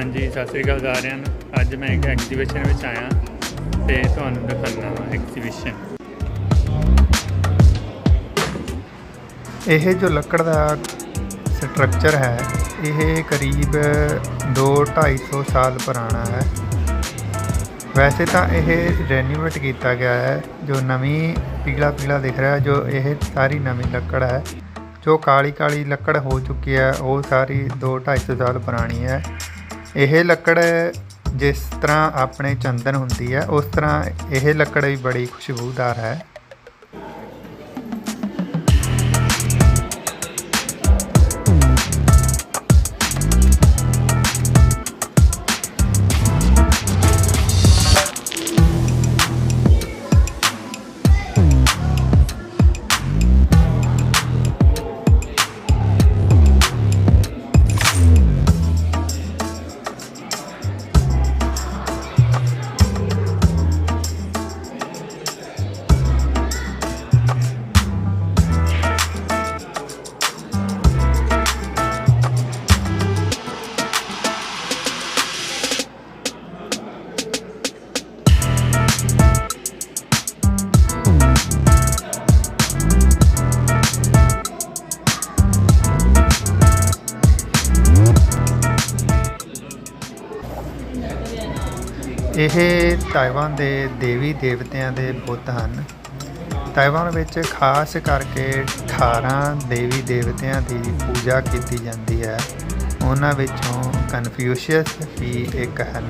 ਹਾਂਜੀ, ਸਤਿ ਸ੍ਰੀ ਅਕਾਲ ਸਾਰਿਆਂ ਨੂੰ। ਅੱਜ ਮੈਂ ਇੱਕ ਐਗਜ਼ੀਬਿਸ਼ਨ ਵਿੱਚ ਆਇਆ ਤੇ ਤੁਹਾਨੂੰ ਦਿਖਾਉਣਾ ਵਾ ਐਗਜ਼ੀਬਿਸ਼ਨ ਇਹ ਜੋ ਲੱਕੜ ਦਾ ਸਟਰਕਚਰ ਹੈ, ਇਹ ਕਰੀਬ 2-250 ਸਾਲ ਪੁਰਾਣਾ ਹੈ। ਵੈਸੇ ਤਾਂ ਇਹ ਰੈਨੋਵੇਟ ਕੀਤਾ ਗਿਆ ਹੈ, ਜੋ ਨਵੀਂ ਪੀਲਾ ਪੀਲਾ ਦਿਖ ਰਿਹਾ, ਜੋ ਇਹ ਸਾਰੀ ਨਵੀਂ ਲੱਕੜ ਹੈ। ਜੋ ਕਾਲੀ ਕਾਲੀ ਲੱਕੜ ਹੋ ਚੁੱਕੀ ਹੈ, ਉਹ ਸਾਰੀ 2-250 ਸਾਲ ਪੁਰਾਣੀ ਹੈ। ਇਹ ਲੱਕੜ ਜਿਸ ਤਰ੍ਹਾਂ ਆਪਣੇ ਚੰਦਨ ਹੁੰਦੀ ਹੈ, ਉਸ ਤਰ੍ਹਾਂ ਇਹ ਲੱਕੜ ਵੀ ਬੜੀ ਖੁਸ਼ਬੂਦਾਰ ਹੈ। ਇਹ ਤਾਈਵਾਨ ਦੇ ਦੇਵੀ ਦੇਵਤਿਆਂ ਦੇ ਬੁੱਤ ਹਨ। ਤਾਈਵਾਨ ਵਿੱਚ ਖਾਸ ਕਰਕੇ 18 ਦੇਵੀ ਦੇਵਤਿਆਂ ਦੀ ਪੂਜਾ ਕੀਤੀ ਜਾਂਦੀ ਹੈ। ਉਹਨਾਂ ਵਿੱਚੋਂ ਕਨਫਿਊਸ਼ੀਅਸ ਵੀ ਇੱਕ ਹਨ।